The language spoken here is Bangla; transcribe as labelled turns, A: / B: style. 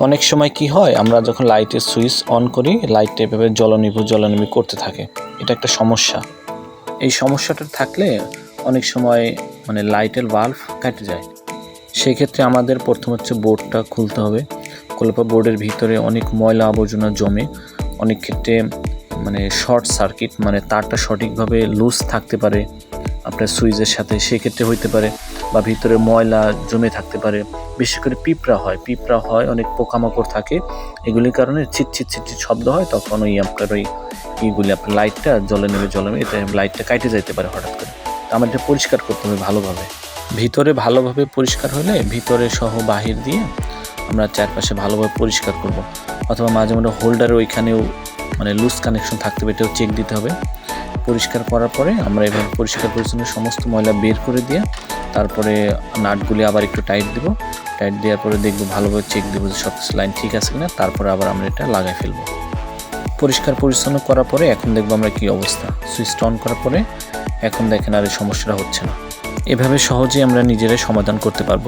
A: অনেক সময় কি হয়, আমরা যখন লাইটের সুইচ অন করি লাইটটা এভাবে জ্বলনিভু জ্বলনিভু করতে থাকে। এটা একটা সমস্যা। এই সমস্যাটা থাকলে অনেক সময় মানে লাইটের বাল্ব কেটে যায়। সেই ক্ষেত্রে আমাদের প্রথম হচ্ছে বোর্ডটা খুলতে হবে। পর বোর্ডের ভিতরে অনেক ময়লা আবর্জনা জমে, অনেক ক্ষেত্রে মানে শর্ট সার্কিট মানে তারটা সঠিকভাবে লুজ থাকতে পারে। আপনার সুইচের সাথে, সেক্ষেত্রে হইতে পারে বা ভিতরে ময়লা জমে থাকতে পারে। বিশেষ করে পিঁপড়া হয়। পিঁপড়া হয়, অনেক পোকামাকড় থাকে। এগুলির কারণে ছিট ছিট ছিট চিট শব্দ হয়। তখন ওই আপনার ওই ইগুলি, আপনার লাইটটা জলে নেবে জলে নেবে। এটা লাইটটা কাটে যেতে পারে হঠাৎ করে। আমাদের পরিষ্কার করতে হবে ভালোভাবে। ভিতরে ভালোভাবে পরিষ্কার হলে ভিতরে সহ বাহির দিয়ে আমরা চারপাশে ভালোভাবে পরিষ্কার করব। অথবা মাঝে মাঝে হোল্ডারের ওইখানেও মানে লুজ কানেকশন থাকতে হবে, এটাও চেক দিতে হবে। পরিষ্কার করার পরে আমরা এভাবে পরিষ্কার পরিচ্ছন্ন সমস্ত ময়লা বের করে দিয়ে তারপরে নাটগুলি আবার একটু টাইট দিব। টাইট দেওয়ার পরে দেখব ভালোভাবে চেক দেবো যে সব কিছু লাইন ঠিক আছে কিনা। তারপরে আবার আমরা এটা লাগাই ফেলব। পরিষ্কার পরিচ্ছন্ন করার পরে এখন দেখব আমরা কি অবস্থা। সুইচটা অন করার পরে এখন দেখেন আর এই সমস্যাটা হচ্ছে না। এভাবে সহজেই আমরা নিজেরাই সমাধান করতে পারব।